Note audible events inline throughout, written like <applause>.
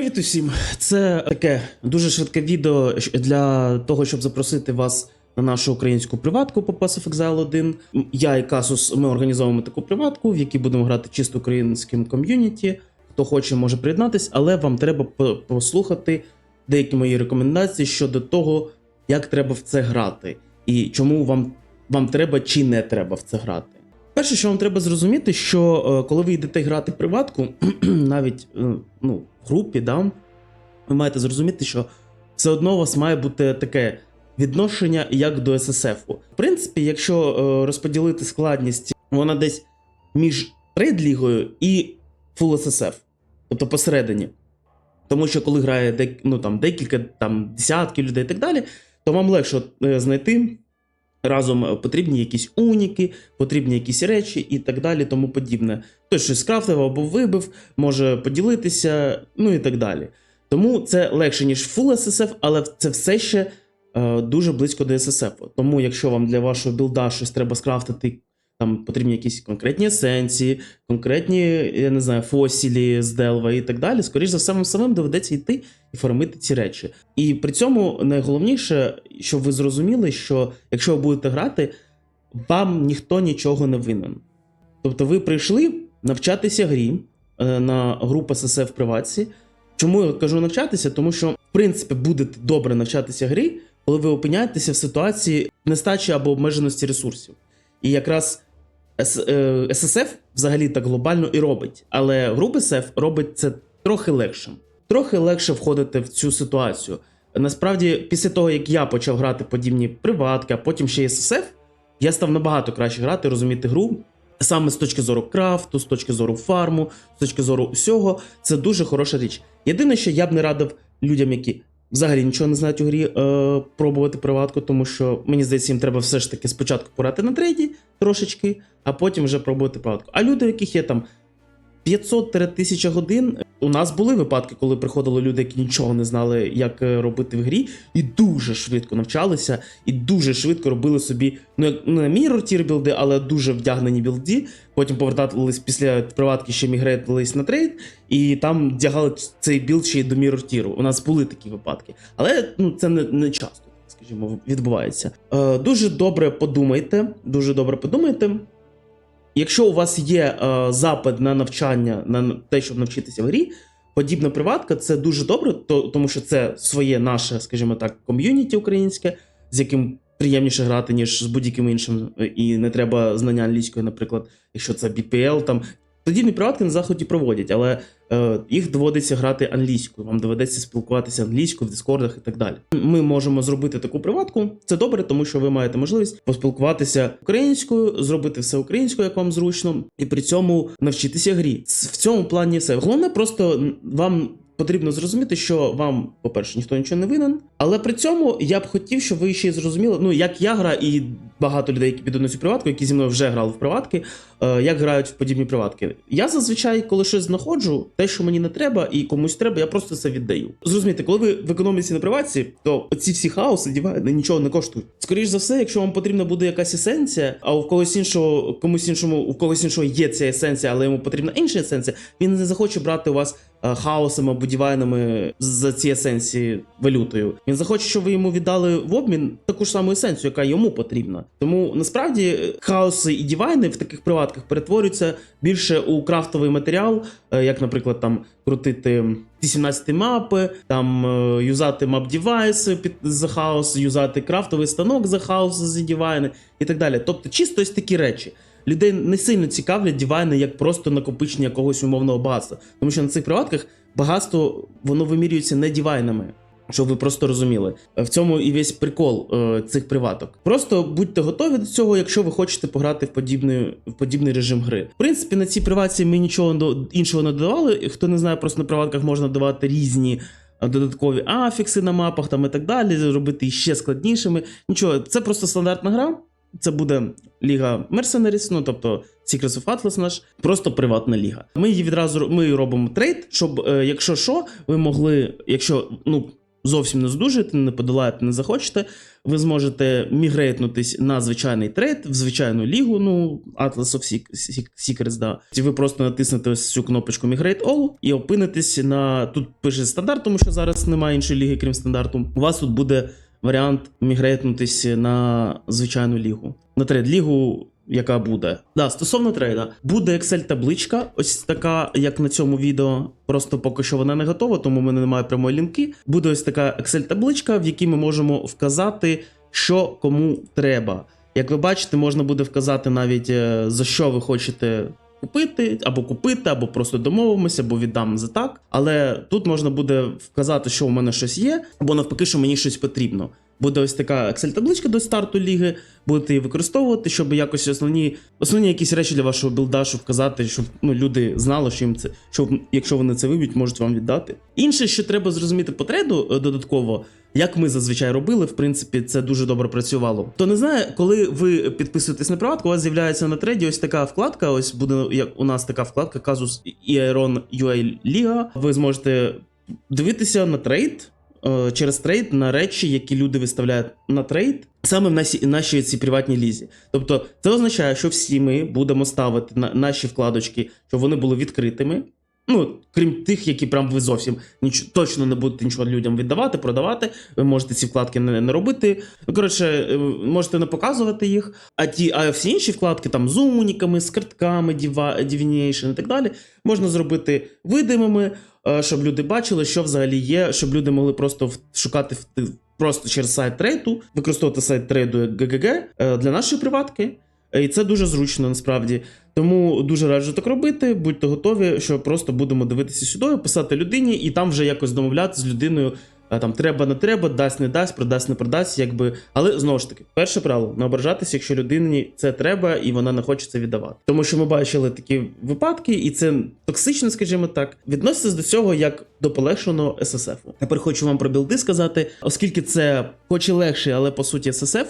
Привіт усім! Це таке дуже швидке відео для того, щоб запросити вас на нашу українську приватку по Pass of Exile 1. Я і Касус ми організовуємо таку приватку, в якій будемо грати чисто українським ком'юніті. Хто хоче, може приєднатись, але вам треба послухати деякі мої рекомендації щодо того, як треба в це грати, і чому вам, вам треба чи не треба в це грати. Перше, що вам треба зрозуміти, що е, коли ви йдете грати приватку, <clears throat> навіть е, ну, в групі, да, ви маєте зрозуміти, що все одно у вас має бути таке відношення як до ССФ. В принципі, якщо е, розподілити складність, вона десь між трейд-лігою і Full SSF, тобто посередині. Тому що коли грає ну, там, декілька там, десятки людей і так далі, то вам легше знайти разом е, потрібні якісь уніки, потрібні якісь речі і так далі, тому подібне. Хтось щось скрафтив або вибив, може поділитися, ну і так далі. Тому це легше, ніж Full SSF, але це все ще е, дуже близько до SSF. Тому, якщо вам для вашого білда щось треба скрафтити, там потрібні якісь конкретні есенції, конкретні, я не знаю, фосілі з Делва і так далі, скоріш за все, вам самим доведеться йти і фармити ці речі. І при цьому найголовніше, щоб ви зрозуміли, що якщо ви будете грати, вам ніхто нічого не винен. Тобто ви прийшли навчатися грі е, на групу ССФ в приватці. Чому я кажу навчатися? Тому що, в принципі, будете добре навчатися грі, коли ви опиняєтеся в ситуації нестачі або обмеженості ресурсів. І якраз ССФ взагалі так глобально і робить. Але група СФ робить це трохи легшим. Трохи легше входити в цю ситуацію. Насправді, після того, як я почав грати подібні приватки, а потім ще й ССФ, я став набагато краще грати, розуміти гру. Саме з точки зору крафту, з точки зору фарму, з точки зору усього, це дуже хороша річ. Єдине, що я б не радив людям, які взагалі нічого не знають у грі, е, пробувати приватку, тому що мені здається, їм треба все ж таки спочатку порати на трейді трошечки, а потім вже пробувати приватку. А люди, у яких є там 500-1000 годин. У нас були випадки, коли приходили люди, які нічого не знали, як е, робити в грі, і дуже швидко навчалися, і дуже швидко робили собі ну як не мірор тір білди, але дуже вдягнені білді. Потім повертались після приватки, ще мігретились на трейд, і там вдягали цей білд ще й до мірор тіру. У нас були такі випадки, але ну це не, не часто, скажімо, відбувається. Е, дуже добре подумайте, дуже добре подумайте. Якщо у вас є е, запит на навчання, на те, щоб навчитися в грі, подібна приватка це дуже добре, то, тому що це своє наше, скажімо так, ком'юніті українське, з яким приємніше грати, ніж з будь-яким іншим, і не треба знання англійської, наприклад, якщо це BPL, там подібні приватки на заході проводять, але е, їх доводиться грати англійською. Вам доведеться спілкуватися англійською в дискордах і так далі. Ми можемо зробити таку приватку. Це добре, тому що ви маєте можливість поспілкуватися українською, зробити все українською, як вам зручно, і при цьому навчитися грі. В цьому плані все. Головне, просто вам. Потрібно зрозуміти, що вам, по-перше, ніхто нічого не винен. Але при цьому я б хотів, щоб ви ще й зрозуміли, ну як я граю, і багато людей, які підуть на цю приватку, які зі мною вже грали в приватки, е, як грають в подібні приватки. Я зазвичай, коли щось знаходжу, те, що мені не треба, і комусь треба, я просто це віддаю. Зрозумійте, коли ви в економіці на приватці, то ці всі хаоси дівають нічого не коштують. Скоріш за все, якщо вам потрібна буде якась есенція, а у когось іншого, комусь іншому, у когось іншого є ця есенція, але йому потрібна інша есенція, він не захоче брати у вас е, хаосом або дівайнами за ці есенції валютою. Він захоче, щоб ви йому віддали в обмін таку ж саму есенцію, яка йому потрібна. Тому насправді е, хаоси і дівайни в таких приватках перетворюються більше у крафтовий матеріал, е, як, наприклад, там крутити ті 17 мапи, там е, юзати мап-дівайси під за хаос, юзати крафтовий станок за хаос за дівайни і так далі. Тобто, чисто ось такі речі. Людей не сильно цікавлять дівайни як просто накопичення якогось умовного багатства. Тому що на цих приватках багатство воно вимірюється не дівайнами. Щоб ви просто розуміли, в цьому і весь прикол е, цих приваток. Просто будьте готові до цього, якщо ви хочете пограти в подібний, в подібний режим гри. В принципі, на цій приватці ми нічого до- іншого не додавали. Хто не знає, просто на приватках можна давати різні е, додаткові афікси на мапах там і так далі, робити ще складнішими. Нічого, це просто стандартна гра. Це буде Ліга Mercenaries, ну тобто Secrets of Atlas наш, просто приватна ліга. Ми її відразу ми робимо трейд, щоб, е, якщо що, ви могли, якщо ну зовсім не здужуєте, не подолаєте, не захочете, ви зможете мігрейтнутись на звичайний трейд, в звичайну лігу, ну, Atlas of Sec- Sec- Secrets, да. Ви просто натиснете ось цю кнопочку Migrate All і опинитесь на. Тут пише стандарт, тому що зараз немає іншої ліги, крім стандарту. У вас тут буде варіант мігрейтнутись на звичайну лігу. На трейд-лігу. Яка буде? Да, стосовно трейда, буде Excel-табличка, ось така, як на цьому відео. Просто поки що вона не готова, тому в мене немає прямої лінки. Буде ось така Excel-табличка, в якій ми можемо вказати, що кому треба. Як ви бачите, можна буде вказати навіть е, за що ви хочете купити, або купити, або просто домовимося, або віддам за так. Але тут можна буде вказати, що у мене щось є, або навпаки, що мені щось потрібно. Буде ось така Excel-табличка до старту ліги, будете її використовувати, щоб якось основні, основні якісь речі для вашого білда, щоб вказати, щоб ну, люди знали, що їм це, що якщо вони це виб'ють, можуть вам віддати. Інше, що треба зрозуміти по треду е, додатково, як ми зазвичай робили, в принципі, це дуже добре працювало. То не знає, коли ви підписуєтесь на приватку, у вас з'являється на треді ось така вкладка. Ось буде як у нас така вкладка і Iron UA Liga. Ви зможете дивитися на трейд. Е, Через трейд на речі, які люди виставляють на трейд, саме в нашій, нашій цій приватній лізі. Тобто, це означає, що всі ми будемо ставити на наші вкладочки, щоб вони були відкритими. Ну, крім тих, які прям ви зовсім ніч, точно не будете нічого людям віддавати, продавати. Ви можете ці вкладки не, не робити. Ну, коротше, е, можете не показувати їх. А ті, а всі інші вкладки, там з уніками, з картками, Divination і так далі, можна зробити видимими, е, щоб люди бачили, що взагалі є, щоб люди могли просто шукати просто через сайт трейду, використовувати сайт трейду як ГГГ е, для нашої приватки. Е, І це дуже зручно насправді. Тому дуже раджу так робити. Будьте готові, що просто будемо дивитися сюди, писати людині, і там вже якось домовлятися з людиною. е, Там треба, не треба, дасть, не дасть, продасть, не продасть, якби. Але знову ж таки, перше правило не ображатися, якщо людині це треба і вона не хоче це віддавати. Тому що ми бачили такі випадки, і це токсично, скажімо так. Відноситесь до цього як до полегшеного ССФ. Тепер хочу вам про білди сказати, оскільки це хоч і легше, але по суті ССФ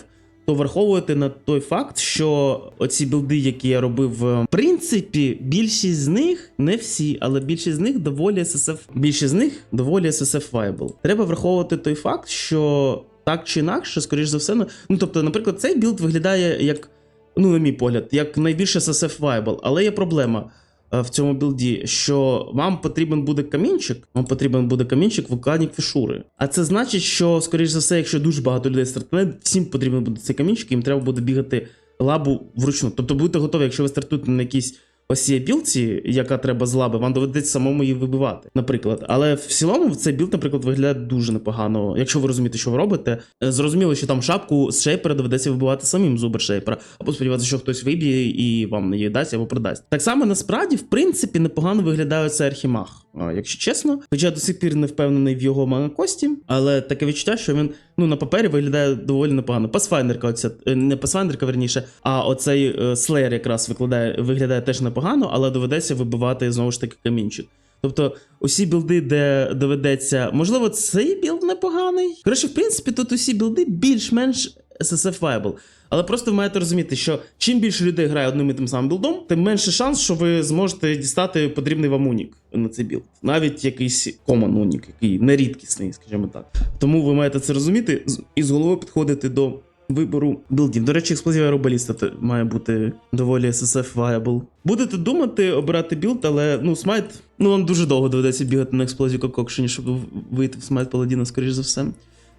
то враховуєте на той факт, що оці білди, які я робив, е, в принципі, більшість з них, не всі, але більшість з них доволі SSF, більшість з них доволі SSF viable. Треба враховувати той факт, що так чи інакше, скоріш за все, ну ну, тобто, наприклад, цей білд виглядає як, ну, на мій погляд, як найбільше SSF viable, але є проблема. Е, В цьому білді, що вам потрібен буде камінчик, вам потрібен буде камінчик викладник фішури. А це значить, що, скоріш за все, якщо дуже багато людей стартує, всім потрібен буде цей камінчик, їм треба буде бігати лабу вручну. Тобто будьте готові, якщо ви стартуєте на якійсь ось є білці, яка треба з лаби, вам доведеться самому її вибивати, наприклад. Але в цілому цей білд, наприклад, виглядає дуже непогано. Якщо ви розумієте, що ви робите, Е, зрозуміло, що там шапку з шейпера доведеться вибивати самим з Uber шейпера, або сподіватися, що хтось виб'є і вам її дасть або продасть. Так само насправді, в принципі, непогано виглядає цей архімаг. Якщо чесно, хоча до сих пір не впевнений в його манакості, але таке відчуття, що він ну на папері виглядає доволі непогано. Пасфайнерка, оця е, не пасфайнерка, верніше, а оцей слеєр якраз викладає, виглядає теж непогано, але доведеться вибивати знову ж таки камінчик. Тобто, усі білди, де доведеться, можливо, цей білд непоганий. Коротше, в принципі, тут усі білди більш-менш SSF viable. Але просто ви маєте розуміти, що чим більше людей грає одним і тим самим білдом, тим менше шанс, що ви зможете дістати потрібний вам унік на цей білд. Навіть якийсь common унік, який не рідкісний, скажімо так. Тому ви маєте це розуміти і з головою підходити до вибору білдів. До речі, експлозія аеробаліста має бути доволі SSF viable. Будете думати, обирати білд, але ну смайт, ну вам дуже довго доведеться бігати на експлозію кококшені, щоб вийти в смайт паладіна, скоріш за все.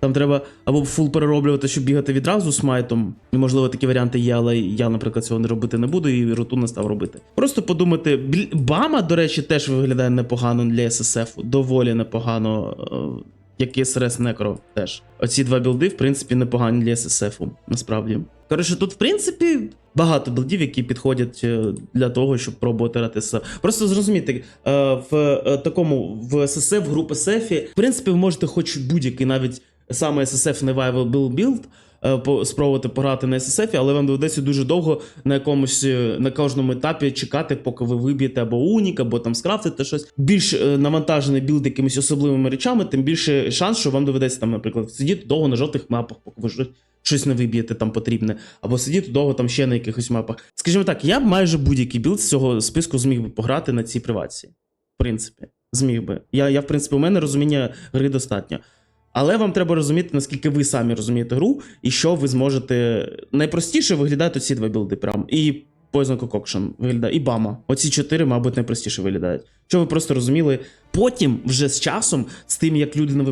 Там треба або фул перероблювати, щоб бігати відразу з майтом. І, можливо, такі варіанти є, але я, наприклад, цього не робити не буду і роту не став робити. Просто подумати, Бама, до речі, теж виглядає непогано для ССФ, доволі непогано. е, Як і СРС Некро теж. Оці два білди, в принципі, непогані для ССФ, насправді. Коротше, тут, в принципі, багато білдів, які підходять е, для того, щоб пробувати грати ССФ. Просто зрозумійте, е, в такому в ССФ, в групі СЕФі, в принципі, ви можете хоч будь-який навіть саме SSF не viable build е, спробувати пограти на SSF, але вам доведеться дуже довго на якомусь е, на кожному етапі чекати, поки ви виб'єте або унік, або там скрафтите щось. Більш е, навантажений білд якимись особливими речами, тим більше шанс, що вам доведеться там, наприклад, сидіти довго на жовтих мапах, поки ви щось. Щось не виб'єте там потрібне, або сидіти довго там ще на якихось мапах. Скажімо так, я б майже будь-який білд з цього списку зміг би пограти на цій приватці. В принципі, зміг би. Я, я в принципі, у мене розуміння гри достатньо. Але вам треба розуміти, наскільки ви самі розумієте гру, і що ви зможете. Найпростіше виглядають оці два білди прям. І Poison Concoction виглядає, і Бама. Оці чотири, мабуть, найпростіше виглядають. Що ви просто розуміли, потім, вже з часом, з тим, як люди не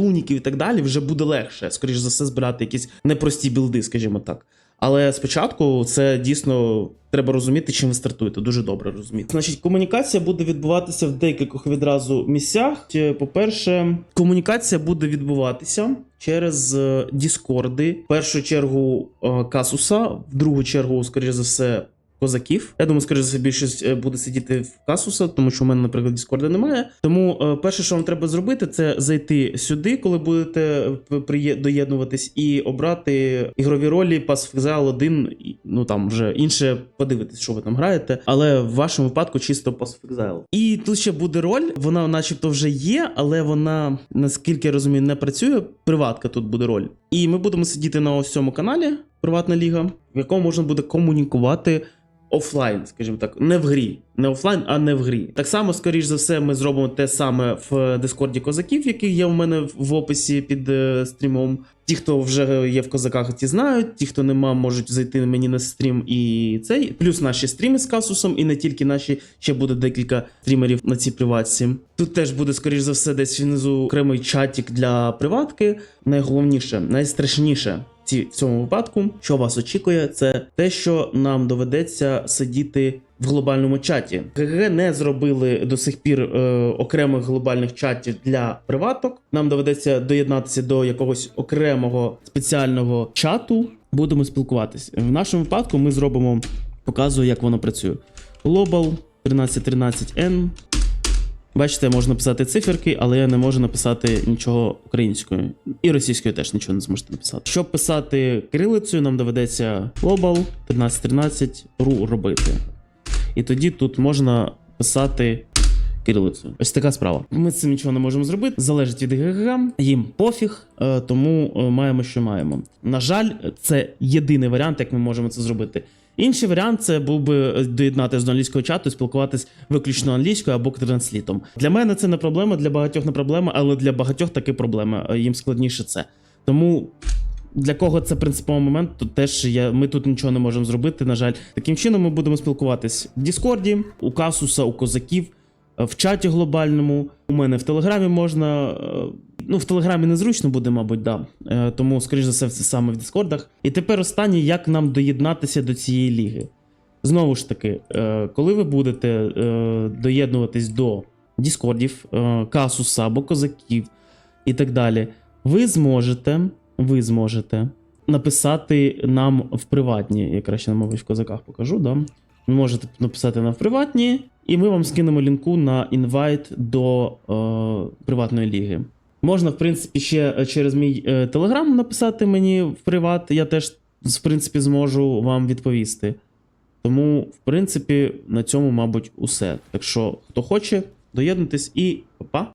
уніків і так далі, вже буде легше, скоріш за все, збирати якісь непрості білди, скажімо так. Але спочатку це дійсно треба розуміти, чим ви стартуєте. Дуже добре розуміти. Значить, комунікація буде відбуватися в декількох відразу місцях. Е, По-перше, комунікація буде відбуватися через е, Діскорди. В першу чергу е, Касуса, в другу чергу, скоріш за все. Козаків. Я думаю, скоріше за більшість е, буде сидіти в Касуса, тому що в мене, наприклад, Діскорда немає. Тому е, перше, що вам треба зробити, це зайти сюди, коли будете е, доєднуватись, і обрати ігрові ролі of 1, ну там вже інше подивитись, що ви там граєте. Але в вашому випадку чисто Pass. І тут ще буде роль, вона начебто вже є, але вона, наскільки я розумію, не працює. Приватка тут буде роль. І ми будемо сидіти на ось цьому каналі, Приватна Ліга, в якому можна буде комунікувати офлайн, скажімо так, не в грі. Не офлайн, а не в грі. Так само, скоріш за все, ми зробимо те саме в Дискорді козаків, який є у мене в- в описі під е, стрімом. Ті, хто вже є в козаках, ті знають. Ті, хто нема, можуть зайти мені на стрім і цей. Плюс наші стріми з касусом, і не тільки наші, ще буде декілька стрімерів на цій приватці. Тут теж буде, скоріш за все, десь внизу окремий чатик для приватки. Найголовніше, найстрашніше в цьому випадку, що вас очікує, це те, що нам доведеться сидіти в глобальному чаті. ГГ не зробили до сих пір е, окремих глобальних чатів для приваток. Нам доведеться доєднатися до якогось окремого спеціального чату. Будемо спілкуватись. В нашому випадку ми зробимо, показую, як воно працює. Global 1313N. Бачите, можна писати циферки, але я не можу написати нічого українською. І російською теж нічого не зможете написати. Щоб писати кирилицею, нам доведеться global 1313 ru робити. І тоді тут можна писати кирилицею. Ось така справа. Ми цим нічого не можемо зробити. Залежить від ГГГ, їм пофіг, е, тому е, маємо, що маємо. На жаль, це єдиний варіант, як ми можемо це зробити. Інший варіант це був би е, доєднатися до англійського чату і спілкуватись виключно англійською або транслітом. Для мене це не проблема, для багатьох не проблема, але для багатьох таки проблема. Е, Їм складніше це. Тому для кого це принциповий момент, то теж я, ми тут нічого не можемо зробити. На жаль, таким чином ми будемо спілкуватись в Діскорді, у Касуса, у козаків, е, в чаті глобальному. У мене в Телеграмі можна. Ну, в Телеграмі незручно буде, мабуть, да. Е, Тому, скоріш за все, це саме в Діскордах. І тепер останнє, як нам доєднатися до цієї ліги. Знову ж таки, е, коли ви будете е, доєднуватись до Діскордів, е, Касуса або козаків і так далі, ви зможете, ви зможете написати нам в приватні. Я краще, мабуть, в козаках покажу, да? Можете написати нам в приватні, і ми вам скинемо лінку на інвайт до е, приватної ліги. Можна, в принципі, ще е, через мій е, телеграм написати мені в приват. Я теж, в принципі, зможу вам відповісти. Тому, в принципі, на цьому, мабуть, усе. Так що, хто хоче, доєднуйтесь і па-па!